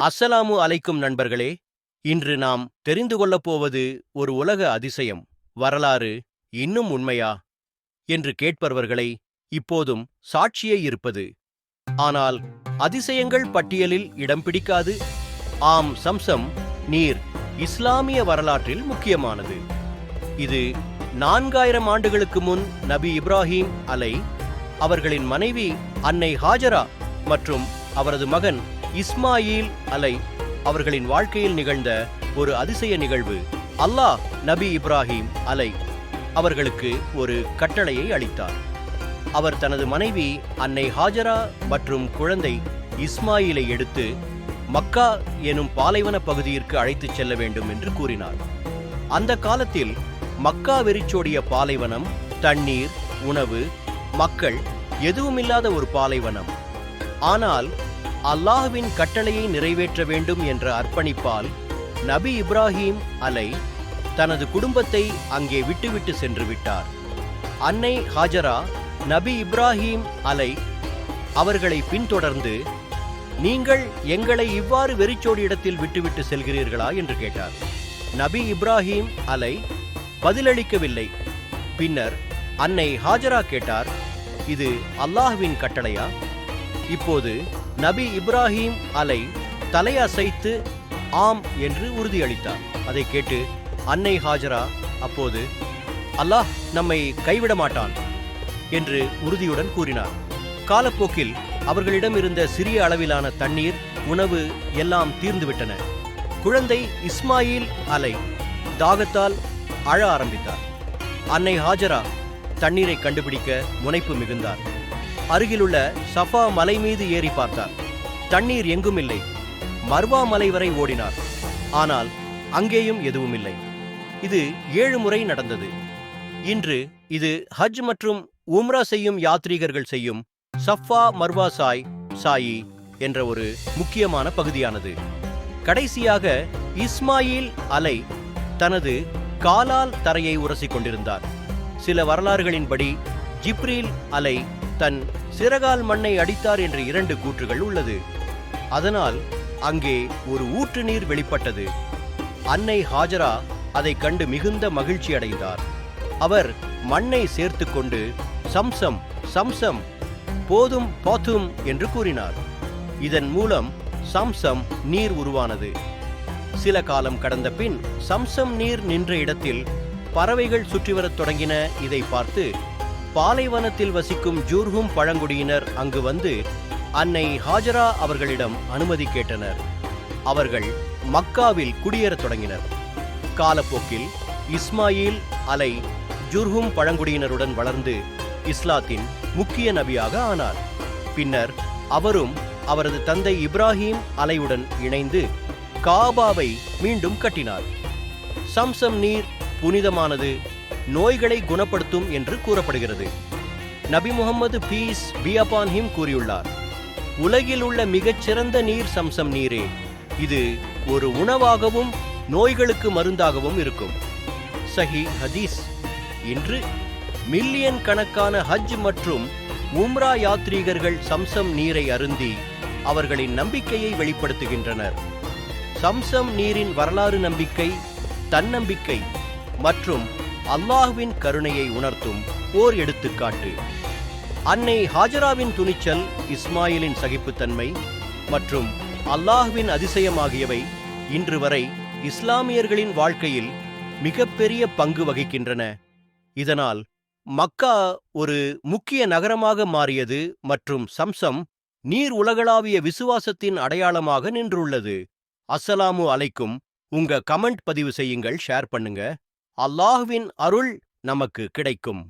அஸ்ஸலாமு அலைக்கும் நண்பர்களே இன்று நாம் தெரிந்து கொள்ளப் போவது ஒரு உலக அதிசயம் வரலாறு இன்னும் உண்மையா? என்று கேட்பவர்களை இப்போதும் சாட்சியே இருப்பது. ஆனால் அதிசயங்கள் பட்டியலில் இடம் பிடிக்காது. ஆம் சம்சம் நீர் இஸ்லாமிய வரலாற்றில் முக்கியமானது. இது நான்காயிரம் ஆண்டுகளுக்கு முன் நபி இப்ராஹிம் அலை அவர்களின் மனைவி அன்னை ஹாஜரா மற்றும் அவரது மகன் இஸ்மாயில் அலை அவர்களின் வாழ்க்கையில் நிகழ்ந்த ஒரு அதிசய நிகழ்வு. அல்லாஹ் நபி இப்ராஹிம் அலை அவர்களுக்கு ஒரு கட்டளையை அளித்தார். அவர் தனது மனைவி அன்னை ஹாஜரா மற்றும் குழந்தை இஸ்மாயிலை எடுத்து மக்கா எனும் பாலைவன பகுதியிற்கு அழைத்துச் செல்ல வேண்டும் என்று கூறினார். அந்த காலத்தில் மக்கா வெறிச்சோடிய பாலைவனம் தண்ணீர் உணவு மக்கள் எதுவுமில்லாத ஒரு பாலைவனம். ஆனால் அல்லாஹ்வின் கட்டளையை நிறைவேற்ற வேண்டும் என்ற அர்ப்பணிப்பால் நபி இப்ராஹிம் அலை தனது குடும்பத்தை அங்கே விட்டுவிட்டு சென்று விட்டார். அன்னை ஹாஜரா நபி இப்ராஹிம் அலை அவர்களை பின்தொடர்ந்து நீங்கள் எங்களை இவ்வாறு வெறிச்சோடி இடத்தில் விட்டுவிட்டு செல்கிறீர்களா? என்று கேட்டார். நபி இப்ராஹிம் அலை பதிலளிக்கவில்லை. பின்னர் அன்னை ஹாஜரா கேட்டார் இது அல்லாஹ்வின் கட்டளையா? இப்போது நபி இப்ராஹிம் அலை தலையசைத்து ஆம் என்று உறுதியளித்தார். அதை கேட்டு அன்னை ஹாஜரா அப்போது அல்லாஹ் நம்மை கைவிட மாட்டான் என்று உறுதியுடன் கூறினார். காலப்போக்கில் அவர்களிடம் இருந்த சிறிய அளவிலான தண்ணீர் உணவு எல்லாம் தீர்ந்துவிட்டன. குழந்தை இஸ்மாயில் அலை தாகத்தால் அழ ஆரம்பித்தார். அன்னை ஹாஜரா தண்ணீரை கண்டுபிடிக்க முனைப்பு மிகுந்தார். அருகிலுள்ள சஃபா மலை மீது ஏறி பார்த்தார். தண்ணீர் எங்கும் இல்லை மர்வா மலை வரை ஓடினார். ஆனால் அங்கேயும் எதுவும் இல்லை இது ஏழு முறை நடந்தது. இன்று இது ஹஜ் மற்றும் உம்ரா செய்யும் யாத்ரீகர்கள் செய்யும் சஃபா மர்வா சாய் சாயி என்ற ஒரு முக்கியமான பகுதியானது. கடைசியாக இஸ்மாயில் அலை தனது காலால் தரையை உரசிக் கொண்டிருந்தார். சில வரலாறுகளின்படி ஜிப்ரீல் அலை தன் சிறகால் மண்ணை அடித்தார் என்ற இரண்டு கூற்றுகள் உள்ளது. அதனால் அங்கே ஒரு ஊற்று நீர் வெளிப்பட்டது. அன்னை ஹாஜரா அதைக் கண்டு மிகுந்த மகிழ்ச்சி அடைந்தார். அவர் மண்ணை சேர்த்து கொண்டு சம்சம் சம்சம் போதும் பாத்தும் என்று கூறினார். இதன் மூலம் சம்சம் நீர் உருவானது. சில காலம் கடந்த பின் சம்சம் நீர் நின்ற இடத்தில் பறவைகள் சுற்றி வரத் தொடங்கின இதை பார்த்து பாலைவனத்தில் வசிக்கும் ஜூர்ஹும் பழங்குடியினர் அங்கு வந்து அன்னை ஹாஜரா அவர்களிடம் அனுமதி கேட்டனர். அவர்கள் மக்காவில் குடியேறத் தொடங்கினர். காலப்போக்கில் இஸ்மாயில் அலை ஜுர்ஹும் பழங்குடியினருடன் வளர்ந்து இஸ்லாத்தின் முக்கிய நபியாக ஆனார். பின்னர் அவரும் அவரது தந்தை இப்ராஹிம் அலையுடன் இணைந்து காபாவை மீண்டும் கட்டினார். சம்சம் நீர் புனிதமானது நோய்களை குணப்படுத்தும் என்று கூறப்படுகிறது. Nabi Muhammad peace be upon him கூறியுள்ளார் உலகில் உள்ள மிகச்சிறந்த நீர் சம்சம் நீரே. இது ஒரு உணவாகவும் நோய்களுக்கு மருந்தாகவும் இருக்கும். சஹி ஹதீஸ். இன்று மில்லியன் கணக்கான ஹஜ் மற்றும் உம்ரா யாத்ரீகர்கள் சம்சம் நீரை அருந்தி அவர்களின் நம்பிக்கையை வெளிப்படுத்துகின்றனர். சம்சம் நீரின் வரலாறு நம்பிக்கை தன்னம்பிக்கை மற்றும் அல்லாஹ்வின் கருணையை உணர்த்தும் ஓர் எடுத்துக்காட்டு. அன்னை ஹாஜராவின் துணிச்சல் இஸ்மாயிலின் சகிப்புத்தன்மை மற்றும் அல்லாஹ்வின் அதிசயம் ஆகியவை இன்று வரை இஸ்லாமியர்களின் வாழ்க்கையில் மிகப்பெரிய பங்கு வகிக்கின்றன. இதனால் மக்கா ஒரு முக்கிய நகரமாக மாறியது மற்றும் சம்சம் நீர் உலகளாவிய விசுவாசத்தின் அடையாளமாக நின்றுள்ளது. அஸ்ஸலாமு அலைக்கும் உங்க கமெண்ட் பதிவு செய்யுங்கள் ஷேர் பண்ணுங்க. அல்லாஹ்வின் அருள் நமக்கு கிடைக்கும்.